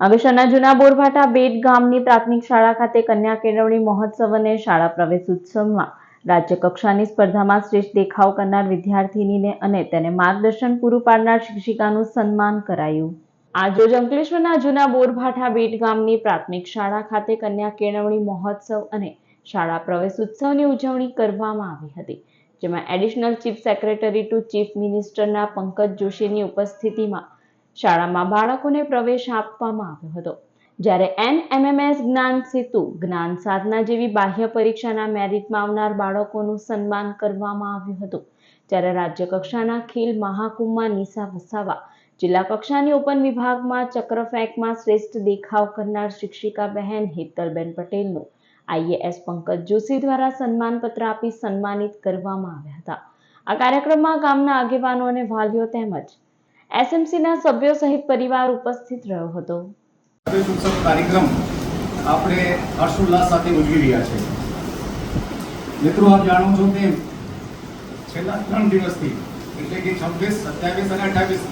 અંગેશ્વરના જૂના બોરભાટા બેટ ગામની પ્રાથમિક શાળા ખાતે કન્યા કેળવણી મહોત્સવ અને શાળા પ્રવેશ ઉત્સવમાં રાજ્ય કક્ષાની સ્પર્ધામાં શ્રેષ્ઠ દેખાવ કરનાર વિદ્યાર્થીનીને અને તેને માર્ગદર્શન પૂરું પાડનાર શિક્ષિકાનું સન્માન કરાયું. આજરોજ અંકલેશ્વરના જૂના બોરભાઠા બેટ ગામની પ્રાથમિક શાળા ખાતે કન્યા કેળવણી મહોત્સવ અને શાળા પ્રવેશ ઉત્સવની ઉજવણી કરવામાં આવી હતી, જેમાં additional chief secretary to chief મિનિસ્ટરના Pankaj જોશીની ઉપસ્થિતિમાં શાળામાં બાળકોને પ્રવેશ આપવામાં આવ્યો હતો. જ્યારે એનએમએમએસ જ્ઞાન સેતુ જ્ઞાન સાધના જેવી બાહ્ય પરીક્ષાના મેરિટમાં આવનાર બાળકોનું સન્માન કરવામાં આવ્યું હતું. જ્યારે રાજ્ય કક્ષાના ખેલ મહાકુંભમાં નિશા વસાવા, જિલ્લા કક્ષાની ઓપન વિભાગમાં ચક્ર ફેંકમાં શ્રેષ્ઠ દેખાવ કરનાર શિક્ષિકા બહેન હેતલબેન પટેલનું આઈએએસ પંકજ જોશી દ્વારા સન્માનપત્ર આપી સન્માનિત કરવામાં આવ્યા હતા. આ કાર્યક્રમમાં ગામના આગેવાનો અને વાલીઓ તેમજ એસએમસીના સભ્યો સહિત પરિવાર ઉપસ્થિત રહ્યો હતો. કાર્યક્રમ આપણે હર્ષોલ્લાસ સાથે ઉજવી રહ્યા છે. મિત્રો, આપ જાણો છો તેમ છેલ્લા ત્રણ દિવસથી, એટલે કે છવ્વીસ, સત્યાવીસ અને અઠ્યાવીસ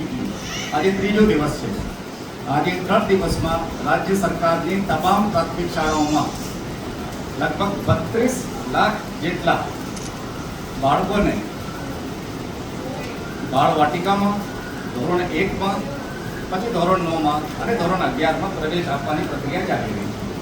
આજે ત્રીજો દિવસ છે. આજે ત્રણ દિવસમાં રાજ્ય સરકારની તમામ પ્રાથમિક શાળાઓમાં લગભગ બત્રીસ લાખ જેટલા બાળકોને બાળ વાટિકામાં ધોરણ એકમાં પછી ધોરણ નવમાં અને ધોરણ અગિયારમાં પ્રવેશ આપવાની પ્રક્રિયા ચાલી રહી છે.